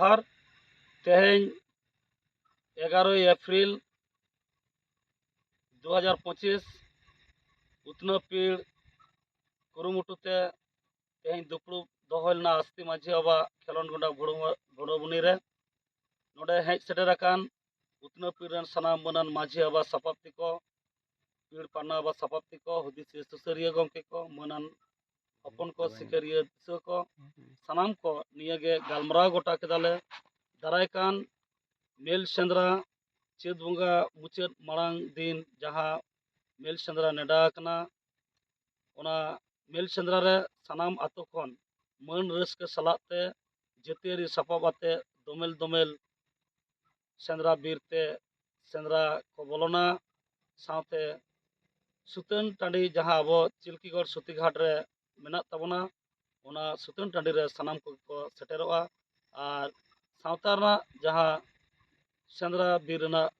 ᱡᱚᱦᱟᱨ ᱛᱮᱦᱮᱧ ᱮᱜᱟᱨᱳᱭ ᱮᱯᱨᱤᱞ ᱫᱩ ᱦᱟᱡᱟᱨ ᱯᱚᱸᱪᱤᱥ ᱩᱛᱱᱟᱹᱣ ᱯᱤᱲ ᱠᱩᱨᱩᱢᱩᱴᱩᱛᱮ ᱛᱮᱦᱮᱧ ᱫᱩᱯᱲᱩᱵ ᱫᱚᱦᱚ ᱞᱮᱱᱟ ᱟᱥᱛᱤ ᱢᱟᱹᱡᱷᱤ ᱵᱟᱵᱟ ᱠᱷᱮᱞᱳᱱᱰ ᱜᱚᱰᱟ ᱵᱷᱩᱲᱟᱹᱵᱩᱱᱤ ᱨᱮ ᱱᱚᱰᱮ ᱦᱮᱡ ᱥᱮᱴᱮᱨ ᱟᱠᱟᱱ ᱩᱛᱱᱟᱹᱣ ᱯᱤᱲ ᱨᱮᱱ ᱥᱟᱱᱟᱢ ᱢᱟᱹᱱᱟᱱ ᱢᱟᱹᱡᱷᱤ ᱵᱟᱵᱟ ᱥᱟᱯᱟᱵᱛᱤ ᱠᱚ ᱯᱤᱲ ᱯᱟᱨᱱᱟ ᱵᱟᱵᱟ ᱥᱟᱯᱟᱵᱛᱤ ᱠᱚ ᱦᱩᱫᱤᱥ ᱥᱩᱥᱟᱹᱨᱤᱭᱟᱹ ᱜᱚᱢᱠᱮ ᱠᱚ ᱢᱟᱹᱱᱟᱱ ᱦᱚᱯᱚᱱ ᱠᱚ ᱥᱤᱠᱟᱹᱨᱤᱭᱟᱹ ᱫᱤᱥᱣᱟᱹ ᱠᱚ ᱥᱟᱱᱟᱢ ᱠᱚ ᱱᱤᱭᱟᱹᱜᱮ ᱜᱟᱞᱢᱟᱨᱟᱣ ᱜᱚᱴᱟ ᱠᱮᱫᱟᱞᱮ ᱫᱟᱨᱟᱭ ᱠᱟᱱ ᱢᱮᱞ ᱥᱮᱸᱫᱽᱨᱟ ᱪᱟᱹᱛ ᱵᱚᱸᱜᱟ ᱢᱩᱪᱟᱹᱫ ᱢᱟᱲᱟᱝ ᱫᱤᱱ ᱡᱟᱦᱟᱸ ᱢᱮᱞ ᱥᱮᱸᱫᱽᱨᱟ ᱱᱮᱰᱟ ᱟᱠᱟᱱᱟ ᱚᱱᱟ ᱢᱮᱞ ᱥᱮᱸᱫᱽᱨᱟ ᱨᱮ ᱥᱟᱱᱟᱢ ᱟᱛᱳ ᱠᱷᱚᱱ ᱢᱟᱹᱱ ᱨᱟᱹᱥᱠᱟᱹ ᱥᱟᱞᱟᱜ ᱛᱮ ᱡᱟᱹᱛᱤᱭᱟᱹᱨᱤ ᱥᱟᱯᱟᱵ ᱟᱛᱮ ᱫᱚᱢᱮᱞ ᱫᱚᱢᱮᱞ ᱥᱮᱸᱫᱽᱨᱟ ᱵᱤᱨᱛᱮ ᱥᱮᱸᱫᱽᱨᱟ ᱠᱚ ᱵᱚᱞᱚᱱᱟ ᱥᱟᱶᱛᱮ ᱥᱩᱛᱟᱹᱱ ᱴᱟᱺᱰᱤ ᱡᱟᱦᱟᱸ ᱟᱵᱚ ᱪᱤᱞᱠᱤᱜᱚᱲ ᱥᱩᱛᱤᱜᱷᱟᱴ ᱨᱮ ᱢᱮᱱᱟᱜ ᱛᱟᱵᱚᱱᱟ ᱚᱱᱟ ᱥᱩᱛᱟᱹᱱ ᱴᱟᱺᱰᱤ ᱨᱮ ᱥᱟᱱᱟᱢ ᱠᱚᱜᱮ ᱠᱚ ᱥᱮᱴᱮᱨᱚᱜᱼᱟ ᱟᱨ ᱥᱟᱶᱛᱟ ᱨᱮᱱᱟᱜ ᱡᱟᱦᱟᱸ ᱥᱮᱸᱫᱽᱨᱟ ᱵᱤᱨ ᱨᱮᱱᱟᱜ